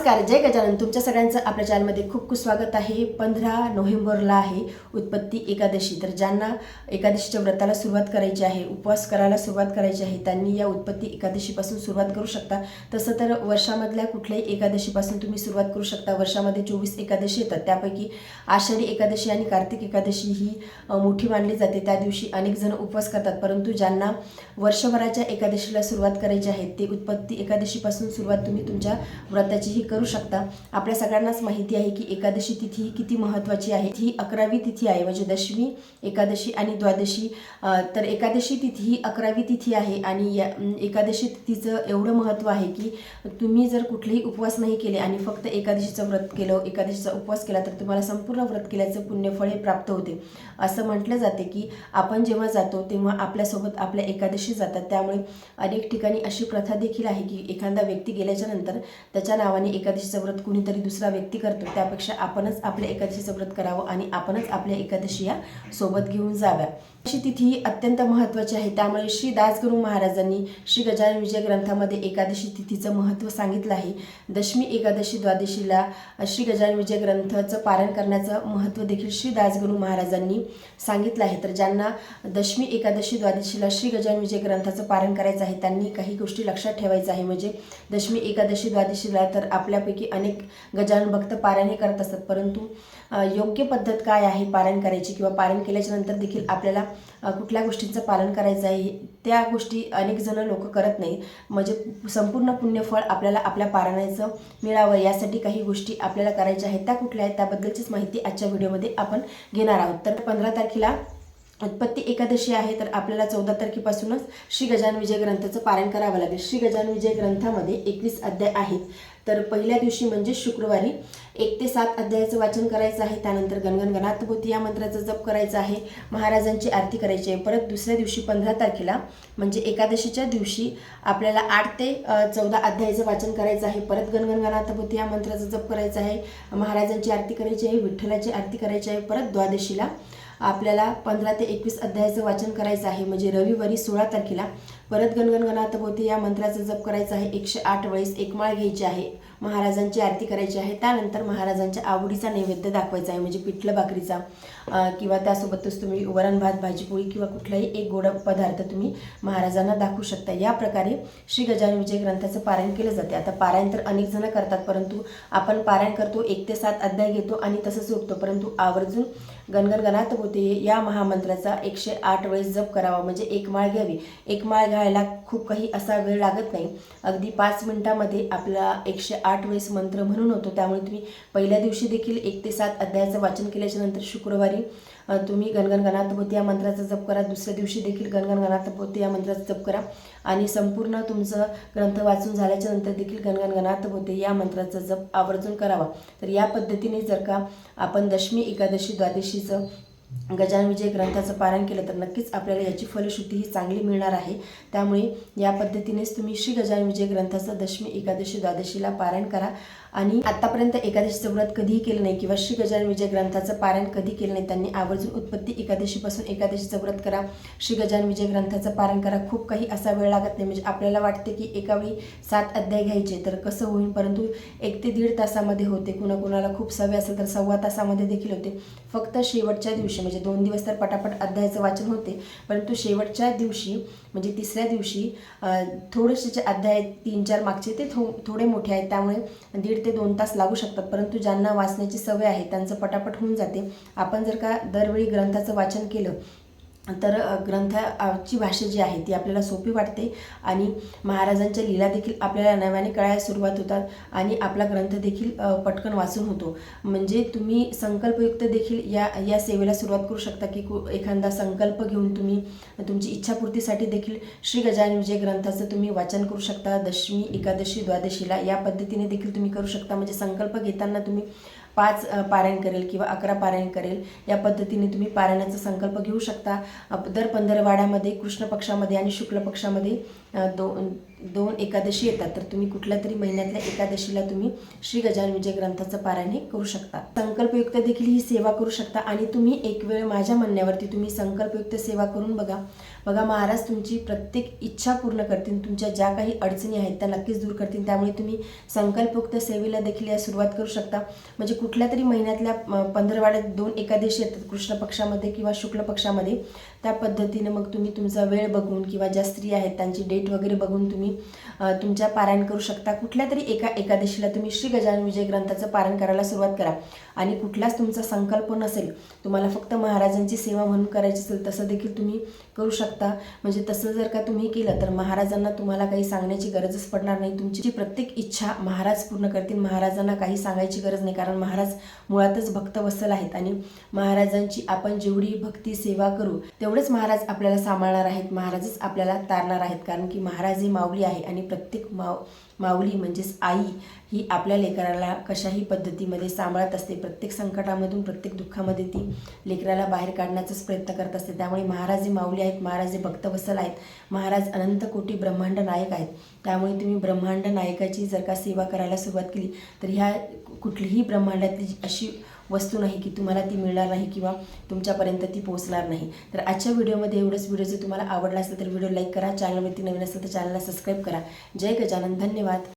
नमस्कार जय गजानन. तुमच्या सगळ्यांचं आपल्या चॅनलमध्ये खूप खूप स्वागत आहे. पंधरा नोव्हेंबरला आहे उत्पत्ती एकादशी. तर ज्यांना एकादशीच्या व्रताला सुरुवात करायची आहे उपवास करायला सुरुवात करायची आहे त्यांनी या उत्पत्ती एकादशीपासून सुरुवात करू शकता. तसं तर वर्षामधल्या कुठल्याही एकादशीपासून तुम्ही सुरुवात करू शकता. वर्षामध्ये चोवीस एकादशी येतात. त्यापैकी आषाढी एकादशी आणि कार्तिक एकादशी ही मोठी मानली जाते. त्या दिवशी अनेक जण उपवास करतात. परंतु ज्यांना वर्षभराच्या एकादशीला सुरुवात करायची आहे ते उत्पत्ती एकादशीपासून सुरुवात तुम्ही तुमच्या व्रताची ही करू शकता. आपल्या सगळ्यांनाच माहिती आहे की एकादशी तिथी ही किती महत्त्वाची आहे. ही अकरावी तिथी आहे म्हणजे दशमी एकादशी आणि द्वादशी. तर एकादशी तिथी ही अकरावी तिथी आहे आणि या एकादशी तिथीचं एवढं महत्त्व आहे की तुम्ही जर कुठलेही उपवास नाही केले आणि फक्त एकादशीचं व्रत केलं एकादशीचा उपवास केला तर तुम्हाला संपूर्ण व्रत केल्याचं पुण्यफळे प्राप्त होते. असं म्हटलं जाते की आपण जेव्हा जातो तेव्हा आपल्यासोबत आपल्या एकादशी जातात. त्यामुळे अनेक ठिकाणी अशी प्रथा देखील आहे की एखादा व्यक्ती गेल्याच्यानंतर त्याच्या नावाने एकादशीचं व्रत कुणीतरी दुसरा व्यक्ती करतो त्यापेक्षा आपणच आपल्या एकादशीचं व्रत करावं आणि आपणच आपल्या एकादशी या सोबत घेऊन जाव्या. अशी तिथी ही अत्यंत महत्त्वाची आहे. त्यामुळे श्री दासगुरू महाराजांनी श्री गजानन विजय ग्रंथामध्ये एकादशी तिथीचं महत्त्व सांगितलं आहे. दशमी एकादशी द्वादशीला श्री गजानन विजय ग्रंथाचं पारण करण्याचं महत्त्व देखील श्री दासगुरू महाराजांनी सांगितलं आहे. तर ज्यांना दशमी एकादशी द्वादशीला श्री गजानन विजय ग्रंथाचं पारण करायचं आहे त्यांनी काही गोष्टी लक्षात ठेवायचं आहे. म्हणजे दशमी एकादशी द्वादशीला तर आपल्यापैकी अनेक गजानन भक्त पारायण हे करत असतात. परंतु योग्य पद्धत काय आहे पारायण करायची किंवा पारायण केल्याच्यानंतर देखील आपल्याला कुठल्या गोष्टींचं पालन करायचं आहे त्या गोष्टी अनेक जण लोक करत नाही म्हणजे संपूर्ण पुण्यफळ आपल्याला आपल्या पारायणाचं मिळावं यासाठी काही गोष्टी आपल्याला करायच्या आहेत. त्या कुठल्या आहेत त्याबद्दलचीच माहिती आजच्या व्हिडिओमध्ये आपण घेणार आहोत. तर पंधरा तारखेला उत्पत्ती एकादशी आहे तर आपल्याला चौदा तारखेपासूनच श्री गजान विजय ग्रंथाचं पारायण करावं लागेल. श्री गजान विजय ग्रंथामध्ये एकवीस अध्याय आहेत. तर पहिल्या दिवशी म्हणजे शुक्रवारी एक ते सात अध्यायाचं वाचन करायचं आहे. त्यानंतर गणगण गणातभूती या मंत्राचा जप करायचा आहे. महाराजांची आरती करायची आहे. परत दुसऱ्या दिवशी पंधरा तारखेला म्हणजे एकादशीच्या दिवशी आपल्याला आठ ते चौदा अध्यायाचं वाचन करायचं आहे. परत गणगण गणातभूती या मंत्राचा जप करायचा आहे. महाराजांची आरती करायची आहे विठ्ठलाची आरती करायची आहे. परत द्वादशीला आपल्याला पंधरा ते एकवीस अध्यायाचं वाचन करायचं आहे. म्हणजे रविवारी सोळा तारखेला परत गणगणगणात होते. या मंत्राचा जप करायचा आहे. एकशे आठ वेळेस एक माळ घ्यायची आहे. महाराजांची आरती करायची आहे. त्यानंतर महाराजांच्या आवडीचा नैवेद्य दाखवायचा आहे. म्हणजे पिठलं भाकरीचा किंवा त्यासोबतच तुम्ही वरण भात भाजी पोळी किंवा कुठलाही एक गोड पदार्थ तुम्ही महाराजांना दाखवू शकता. या प्रकारे श्री गजानन विजय ग्रंथाचं पारायण केलं जाते. आता पारायण तर अनेक जण करतात परंतु आपण पारायण करतो एक ते सात अध्याय घेतो आणि तसंच उठतो परंतु आवर्जून गणगणगणात होते. या महामंत्राचा एकशे आठ वेळेस जप करावा. म्हणजे एक माळ घ्यावी. एक माळ घ्यायला खूप काही असा वेळ लागत नाही. अगदी पाच मिनटामध्ये आपला एकशे आठ वेळेस मंत्र म्हणून होतो. त्यामुळे तुम्ही पहिल्या दिवशी देखील एक ते सात अध्यायाचं वाचन केल्याच्यानंतर शुक्रवारी तुम्ही गणगण या मंत्राचा जप करा. दुसऱ्या दिवशी देखील गणगण या मंत्राचा जप करा. आणि संपूर्ण तुमचं ग्रंथ वाचून झाल्याच्यानंतर देखील गणगण गणातभोवती या मंत्राचा जप आवर्जून करावा. तर या पद्धतीने जर का आपण दशमी एकादशी द्वादशीचं गजानन विजय ग्रंथाचं पारायण केलं तर नक्कीच आपल्याला याची फलश्रुती ही चांगली मिळणार आहे. त्यामुळे या पद्धतीनेच तुम्ही श्री गजानन विजय ग्रंथाचं दशमी एकादशी द्वादशीला पारायण करा. आणि आतापर्यंत एकादशीचं व्रत कधीही केलं नाही किंवा श्री गजानन विजय ग्रंथाचं पारायण कधी केलं नाही त्यांनी आवर्जून उत्पत्ती एकादशीपासून एकादशीचं व्रत करा. श्री गजानन विजय ग्रंथाचं पारायण करा. खूप काही असा वेळ लागत नाही. म्हणजे आपल्याला वाटते की एका वेळी सात अध्याय घ्यायचे तर कसं होईल? परंतु एक ते दीड तासामध्ये होते. कुणाकुणाला खूप सवय असेल तर सव्वा तासामध्ये देखील होते. फक्त शेवटच्या दिवशी म्हणजे दोन दिवस तर पटापट अध्यायाचं वाचन होते. परंतु शेवटच्या दिवशी म्हणजे तिसऱ्या दिवशी थोडेसे जे अध्याय तीन चार मागचे ते थो थोडे मोठे आहेत. त्यामुळे दीड ते दोन तास लागू शकतात परंतु ज्यांना वाचण्याची सवय आहे त्यांचं पटापट होऊन जाते. आपण जर का दरवेळी ग्रंथाचं वाचन केलं तर ग्रंथाची भाषा जी आहे ती आपल्याला सोपी वाटते आणि महाराजांच्या लीला देखील आपल्याला नव्याने कळायला सुरुवात होतात आणि आपला ग्रंथ देखील पटकन वाचून होतो. म्हणजे तुम्ही संकल्पयुक्त देखील या या सेवेला सुरुवात करू शकता की एखादा संकल्प घेऊन तुम्ही तुमची इच्छापूर्तीसाठी देखील श्री गजानन विजय ग्रंथाचं तुम्ही वाचन करू शकता. दशमी एकादशी द्वादशीला या पद्धतीने देखील तुम्ही करू शकता. म्हणजे संकल्प घेताना तुम्ही पाच पारायण करेल किंवा अकरा पारायण करेल या पद्धतीने तुम्ही पारायणाचा संकल्प घेऊ शकता. दर पंधरवाड्यामध्ये कृष्ण पक्षामध्ये आणि शुक्ल पक्षामध्ये दोन दोन एकादशी येतात. तर तुम्ही कुठल्या तरी महिन्यातल्या एकादशीला तुम्ही श्री गजान विजय ग्रंथाचं पारायण हे करू शकता. संकल्पयुक्त देखील ही सेवा करू शकता आणि तुम्ही एक वेळ माझ्या म्हणण्यावरती तुम्ही संकल्पयुक्त सेवा करून बघा. बघा महाराज तुमची प्रत्येक इच्छा पूर्ण करतील. तुमच्या ज्या काही अडचणी आहेत त्या नक्कीच दूर करतील. त्यामुळे तुम्ही संकल्पयुक्त सेवेला देखील या सुरुवात करू शकता. म्हणजे कुठल्या तरी महिन्यातल्या पंधरवाड्यात दोन एकादशी येतात कृष्ण पक्षामध्ये किंवा शुक्ल पक्षामध्ये त्या पद्धतीने मग तुम्ही तुमचा वेळ बघून किंवा ज्या स्त्री आहेत त्यांची डेट वगैरे बघून तुम्ही तुमच्या पारायण करू शकता. कुठल्या तरी एका एकादशीला तुम्ही श्री गजानन विजय ग्रंथाचं पारायण करायला सुरुवात करा. आणि कुठलाच तुमचा संकल्प नसेल तुम्हाला फक्त महाराजांची सेवा म्हणून करायची असेल तसं देखील तुम्ही करू शकता. म्हणजे तसं जर का तुम्ही केलं तर महाराजांना तुम्हाला काही सांगण्याची गरजच पडणार नाही. तुमची जी प्रत्येक इच्छा महाराज पूर्ण करतील महाराजांना काही सांगायची गरज नाही. कारण महाराज मुळातच भक्तवत्सल आहेत आणि महाराजांची आपण जेवढी भक्ती सेवा करू तेवढेच महाराज आपल्याला सांभाळणार आहेत महाराजच आपल्याला तारणार आहेत. कारण की महाराज ही माऊली आहे आणि प्रत्येक माव माऊली म्हणजेच आई ही आपल्या लेकराला कशाही पद्धतीमध्ये सांभाळत असते. प्रत्येक संकटामधून प्रत्येक दुःखामध्ये ती लेकराला बाहेर काढण्याचाच प्रयत्न करत असते. त्यामुळे महाराज हे माऊली आहेत महाराज हे वसल आहेत महाराज अनंत कोटी ब्रह्मांड नायक आहेत. त्यामुळे तुम्ही ब्रह्मांड नायकाची जर का सेवा करायला सुरुवात केली तर ह्या कुठलीही ब्रह्मांडातली अशी वस्तू नाही की तुम्हाला ती मिळणार नाही किंवा तुमच्यापर्यंत ती पोहोचणार नाही. तर आजच्या व्हिडिओमध्ये एवढंच. व्हिडिओ जर तुम्हाला आवडला असेल तर व्हिडिओ लाईक करा. चॅनलवरती नवीन असेल तर चॅनलला सबस्क्राईब करा. जय गजानन. धन्यवाद.